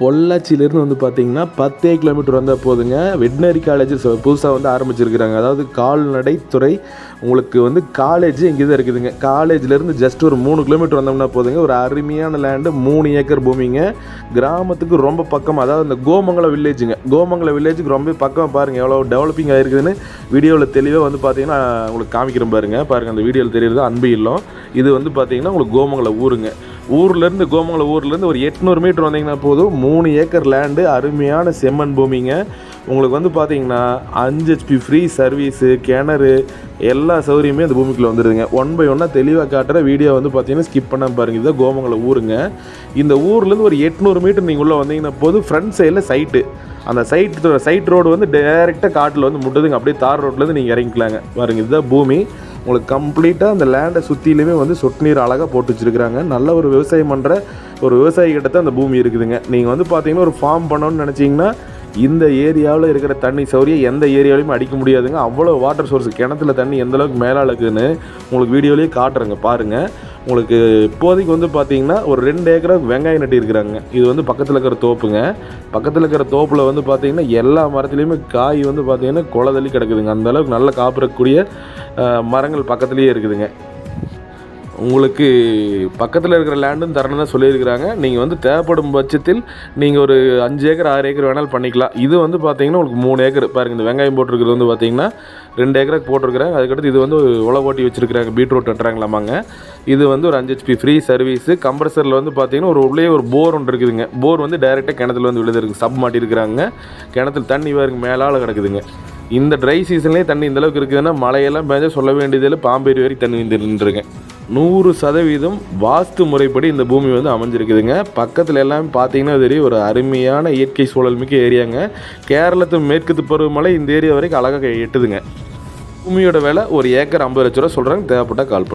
பொள்ளாச்சியிலேருந்து வந்து பார்த்தீங்கன்னா பத்தே கிலோமீட்டர் வந்தால் போதுங்க. வெட்டினரி காலேஜ் புதுசாக வந்து ஆரம்பிச்சிருக்கிறாங்க. அதாவது கால்நடைத்துறை உங்களுக்கு வந்து காலேஜ் இங்கே தான் இருக்குதுங்க காலேஜ்லேருந்து ஜஸ்ட் ஒரு மூணு கிலோமீட்டர் வந்தோம்னா போதுங்க. ஒரு அருமையான லேண்டு மூணு ஏக்கர் பூமிங்க. கிராமத்துக்கு ரொம்ப பக்கம் அதாவது இந்த கோமங்கலம் வில்லேஜுங்க கோமங்கலம் வில்லேஜுக்கு ரொம்ப பக்கம் பாருங்கள் எவ்வளோ டெவலப்பிங் ஆகிருக்குதுன்னு வீடியோவில் தெளிவாக வந்து பார்த்தீங்கன்னா உங்களுக்கு காமிக்கிறேன் பாருங்கள் பாருங்கள் அந்த வீடியோவில் தெரியுறது அன்பு இல்லம். இது வந்து பார்த்தீங்கன்னா உங்களுக்கு கோமங்கலம் ஊருங்க. ஊர்லேருந்து கோமங்கலம் ஊர்லேருந்து ஒரு எட்நூறு மீட்டர் வந்தீங்கன்னா போதும். மூணு ஏக்கர் லேண்டு அருமையான செம்மண் பூமிங்க. உங்களுக்கு வந்து பார்த்தீங்கன்னா அஞ்சு ஹெச்பி ஃப்ரீ சர்வீஸு கிணறு எல்லா சௌகரியமே அந்த பூமிக்குள்ளே வந்துடுதுங்க ஒன் பை ஒன்னாக தெளிவாக காட்டுற வீடியோ வந்து பார்த்தீங்கன்னா ஸ்கிப் பண்ண பாருங்கள் இதுதான் கோமங்கலம் ஊருங்க. இந்த ஊர்லேருந்து ஒரு எட்நூறு மீட்டர் நீங்கள் உள்ளே வந்தீங்கன்னா போது ஃப்ரண்ட் சைடில் சைட்டு அந்த சைட் சைட் ரோடு வந்து டைரெக்டாக காட்டில் வந்து முட்டுதுங்க. அப்படியே தார் ரோட்லேருந்து நீங்கள் இறங்கிக்கலாங்க. பாருங்க இதுதான் பூமி. உங்களுக்கு கம்ப்ளீட்டாக அந்த லேண்டை சுற்றிலுமே வந்து சொட்டு நீர் அழகாக போட்டு வச்சுருக்குறாங்க. நல்ல ஒரு விவசாயம் பண்ணுற ஒரு விவசாயி கிட்ட தான் அந்த பூமி இருக்குதுங்க. நீங்கள் வந்து பார்த்தீங்கன்னா ஒரு ஃபார்ம் பண்ணணும்னு நினச்சிங்கன்னா இந்த ஏரியாவில் இருக்கிற தண்ணி சௌரியம் எந்த ஏரியாவிலையும் அடிக்க முடியாதுங்க. அவ்வளோ வாட்டர் சோர்ஸ் கிணத்துல தண்ணி எந்தளவுக்கு மேலே இருக்குன்னு உங்களுக்கு வீடியோலேயே காட்டுறேங்க பாருங்கள் உங்களுக்கு இப்போதைக்கு வந்து பார்த்தீங்கன்னா ஒரு ரெண்டு ஏக்கரா வெங்காயம் நட்டியிருக்கிறாங்க இது வந்து பக்கத்தில் இருக்கிற தோப்புங்க. பக்கத்தில் இருக்கிற தோப்பில் வந்து பார்த்தீங்கன்னா எல்லா மரத்துலேயுமே காய் வந்து பார்த்தீங்கன்னா குளதள்ளி கிடக்குதுங்க. அந்தளவுக்கு நல்லா காப்பிடக்கூடிய மரங்கள் பக்கத்துலேயே இருக்குதுங்க. உங்களுக்கு பக்கத்தில் இருக்கிற லேண்டும் தரணும்னு தான் சொல்லியிருக்கிறாங்க. நீங்கள் வந்து தேவைப்படும் பட்சத்தில் நீங்கள் ஒரு அஞ்சு ஏக்கர் ஆறு ஏக்கர் வேணாலும் பண்ணிக்கலாம். இது வந்து பார்த்தீங்கன்னா உங்களுக்கு மூணு ஏக்கர். பாருங்க இந்த வெங்காயம் போட்டிருக்கிறது வந்து பார்த்தீங்கன்னா ரெண்டு ஏக்கருக்கு போட்டிருக்கிறாங்க. அதுக்கடுத்து இது வந்து உழவு ஓட்டி வச்சுருக்கிறாங்க. பீட்ரூட் நட்டுறாங்களாமாங்க இது வந்து ஒரு அஞ்சு ஹெச்பி ஃப்ரீ சர்வீஸு கம்ப்ரஸரில் வந்து பார்த்தீங்கன்னா ஒரு உள்ளே ஒரு போர் ஒன்று இருக்குதுங்க. போர் வந்து டைரெக்டாக கிணத்துல வந்து விழுதுருக்கு சப் மாட்டியிருக்கிறாங்க. கிணத்துல தண்ணி வேறு மேலால் கிடக்குதுங்க. இந்த ட்ரை சீசன்லேயே தண்ணி இந்தளவுக்கு இருக்குதுன்னா மழையெல்லாம் பேஞ்சா சொல்ல வேண்டியதில்லை பாம்பேரி வரைக்கும் தண்ணி நின்றுருக்கேன் நூறு சதவீதம் வாஸ்து முறைப்படி இந்த பூமி வந்து அமைஞ்சிருக்குதுங்க. பக்கத்தில் எல்லாம் பார்த்தீங்கன்னா தெரியும் ஒரு அருமையான இயற்கை சூழல் மிக்க ஏரியாங்க. கேரளத்து மேற்குத்து பருவமழை இந்த ஏரியா வரைக்கும் அழகாக எட்டுதுங்க. பூமியோட விலை ஒரு ஏக்கர் ஐம்பது லட்ச ரூபா சொல்கிறாங்க தேவைப்பட்டால் கால்